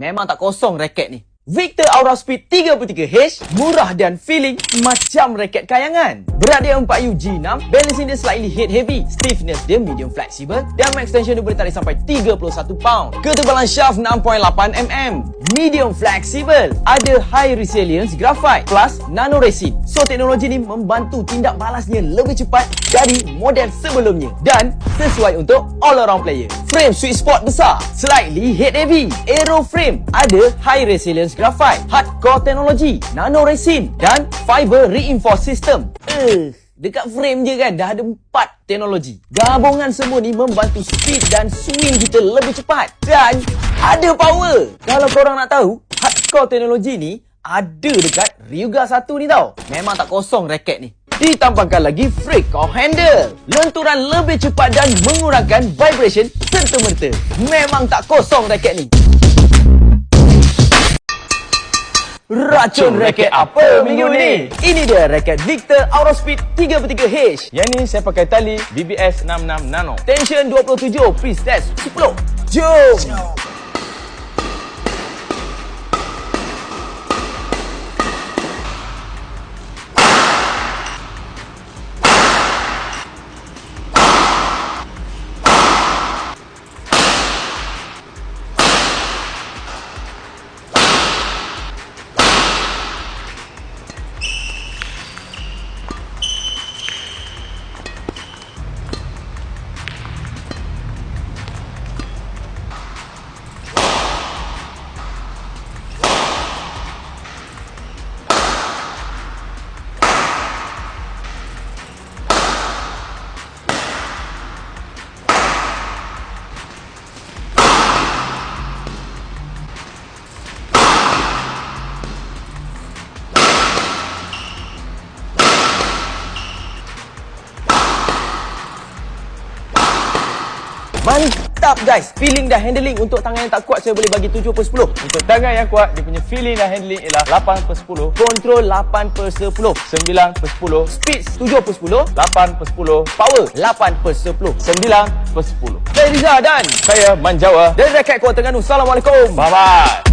Memang tak kosong raket ni. Victor Aura Speed 33H murah dan feeling macam raket kayangan. Berat dia 4U G6, balancing dia slightly head heavy, stiffness dia medium flexible dan max tension dia boleh tarik sampai 31 pound. Ketebalan shaft 6.8mm, medium flexible, ada high resilience graphite plus nano resin. So teknologi ni membantu tindak balasnya lebih cepat dari model sebelumnya dan sesuai untuk all around player. Frame sweet spot besar, slightly head heavy, aero frame, ada high resilience graphite, hardcore teknologi, nano resin dan fiber reinforced system. Eh, dekat frame je kan dah ada empat teknologi. Gabungan semua ni membantu speed dan swing kita lebih cepat dan ada power. Kalau korang nak tahu, hardcore teknologi ni ada dekat Ryuga 1 ni tau. Memang tak kosong raket ni. Ditambahkan lagi freak off handle. Lenturan lebih cepat dan mengurangkan vibration serta-merta. Memang tak kosong raket ni. Racun raket apa minggu ni? Ini dia raket Victor Aurospeed 33H. Yang ni saya pakai tali BBS 66 Nano. Tension 27, freeze test 10. Jom! Mantap guys. Feeling dan handling untuk tangan yang tak kuat saya boleh bagi 7 per 10. Untuk tangan yang kuat, dia punya feeling dan handling ialah 8 per 10, Kontrol 8 per 10. 9 per 10, Speed 7 per 10. 8 per 10, Power 8 per 10. 9 per 10. Saya Riza dan Saya Manjawa. dari Rakyat Kuala Terengganu. Assalamualaikum. Bye-bye.